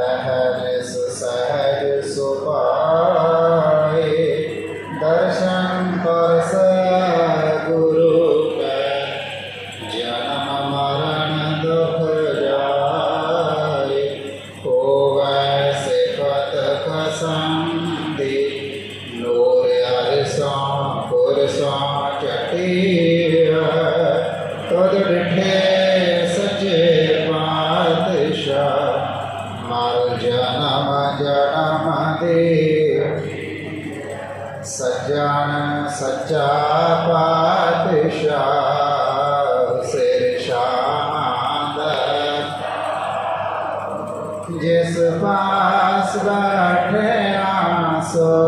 ਅਹਰਿਸ ਸਹਿਜ ਸੁਪਾਏ ਦਰਸ਼ਨ ਪਰਸ ਗੁਰੂ ਜਨਮ ਮਰਨ ਦੁਖ ਜਾਏ ਹੋਵੈ ਸਿਫਤ ਖਸੰਦੀ ਨੂਰ ਅਰਸਾਂ ਚਟੀਆ ਤਦ ਡਿਠੇ ਸੱਚਾ ਪਾਤਸ਼ਾਹ ਸਿਰ ਸ਼ਾਂਦ ਜਿਸ ਪਾਸ ਬੈਠਿਆ ਸੋਹੀਐ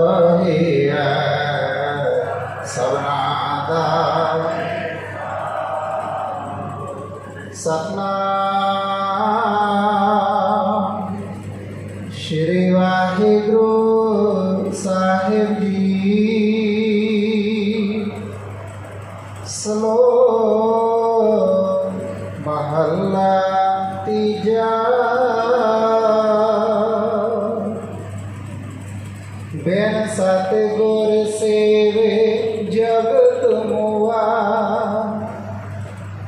ਸਤਿਗੁਰ ਸੇਵੇ ਜਗਤ ਮੁਆ।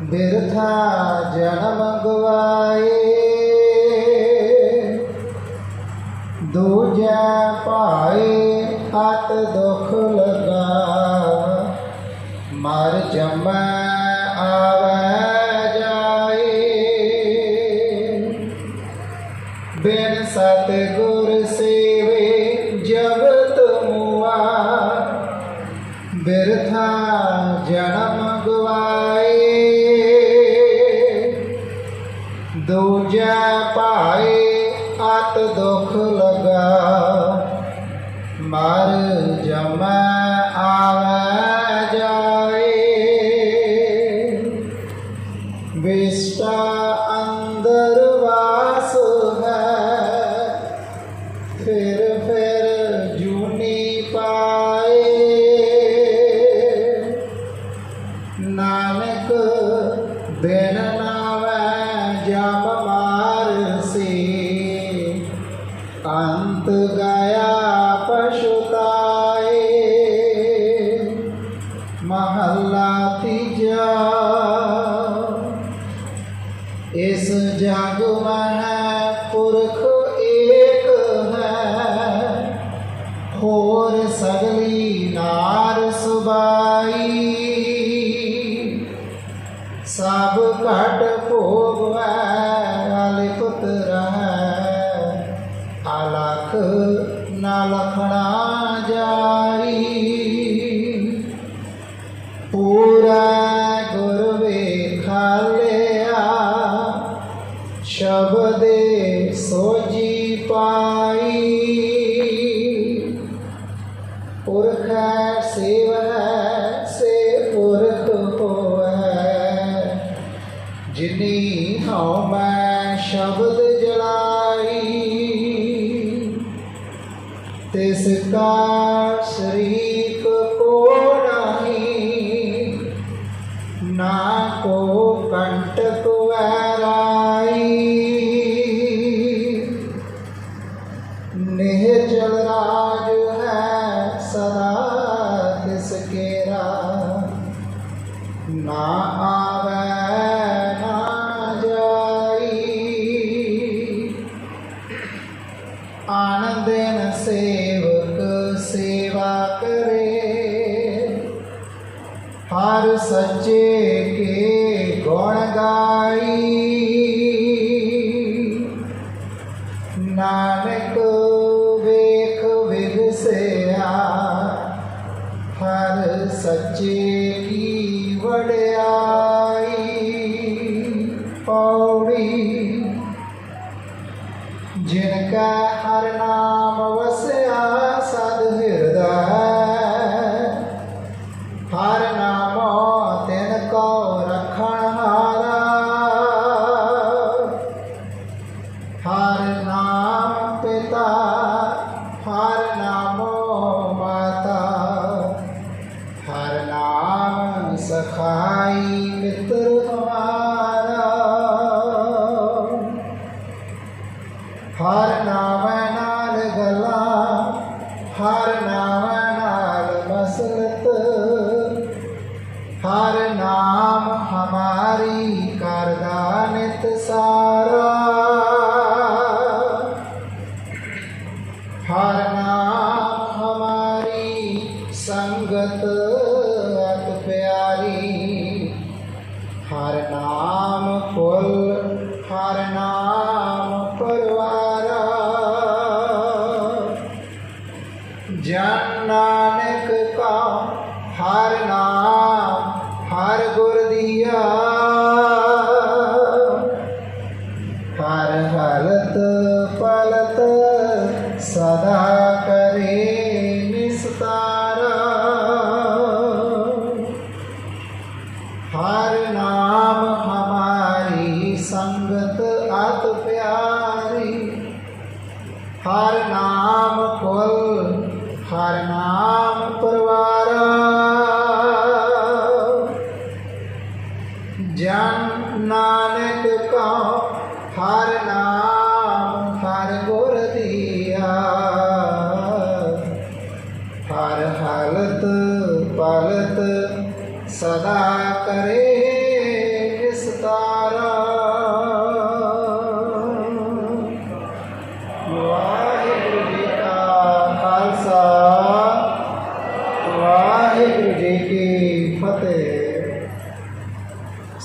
ਬਿਰਥਾ ਜਨਮ ਗਵਾਏ। ਦੂਜਾ ਪਾਏ ਹੱਥ ਦੁਖ ਲਗਾ। ਮਰ ਮਾਰ ਸੀ। ਅੰਤ ਗਿਆ ਪਛੁਤਾਏ ਮਹੱਲਾ ਤੀਜਾ। ਇਸ ਜਗ ਮਹਿ ਪੁਰਖ ਏਕ ਹੈ। ਹੋਰ ਸਗਲੀ ਨਾਰ ਸੁਬਾਈ। ਸਭ ਵੇਖਾਲਿਆ ਸ਼ਬਦੇ ਸੋਜੀ ਪਾਈ। ਪੁਰਖ ਸੇਵ ਸੇ ਪੁਰਖ ਹੋਵੈ। ਜਿਨੀ ਹਉ ਮੈਂ ਸ਼ਬਦ ਜਲਾਈ, ਤਿਸ ਕਾ ਕੰਟਕ ਵੈਰਾਈ ਨਿਹਚਲ ਰਾਜ ਹੈ ਸਦਾ ਤਿਸ ਕੇਰਾ ਨਾ ਆਵੈ, ਨਾ ਜਾਈ। ਆਨੰਦਨ ਸੇਵਕ ਸੇਵਾ ਕਰੇ। ਹਰ ਸੱਚੇ ਸੱਚੇ ਕੀ ਵਡਿਆਈ ਪੌੜੀ, ਜਿਨ ਕਾ ਹਰ ਨਾਮ ਵਸਿਆ ਸਦ ਹਿਰਦਾ, ਹਰ ਨਾਮੋ ਤਿਨ ਕੋ ਰਖਣ ਹਾਰਾ। ਹਰ ਨਾਮ ਪਿਤਾ, ਹਰ ਨਾਮੋ ਸਖਾਈ ਮਿੱਤਰ ਤੁਮਾਰਾ ਹਰ ਨਾਵੇਂ ਨਾਲ ਗਲਾ ਹਰ ਨਾਵੇਂ ਨਾਲ ਮਸਲਤ ਹਰ ਨਾਮ ਹਰ ਨਾਮ ਪਰਵਾਰਾ। ਜਨ ਨਾਨਕ ਕਾ ਹਰ ਨਾਮ ਹਰ ਗੁਰ ਦੀਆ। ਹਰ ਹਾਲਤ ਪਾਲਤ ਸਦਾ ਕਰੇ।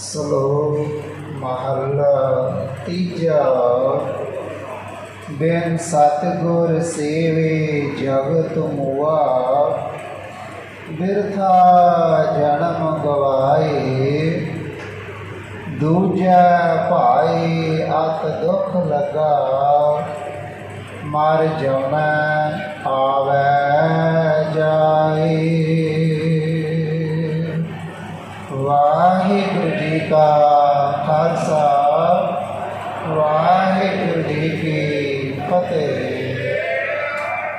ਸਲੋਕ ਮਹੱਲਾ ਤੀਜਾ। ਬਿਨ ਸਤਿਗੁਰ ਸੇਵੇ ਜਗਤ ਮੁਆ ਬਿਰਥਾ ਜਨਮ ਗਵਾਏ। ਦੂਜਾ ਭਾਈ ਅਤ ਦੁਖ ਲਗਾ, ਮਰ ਜਾਣਾ ਆਵੈ।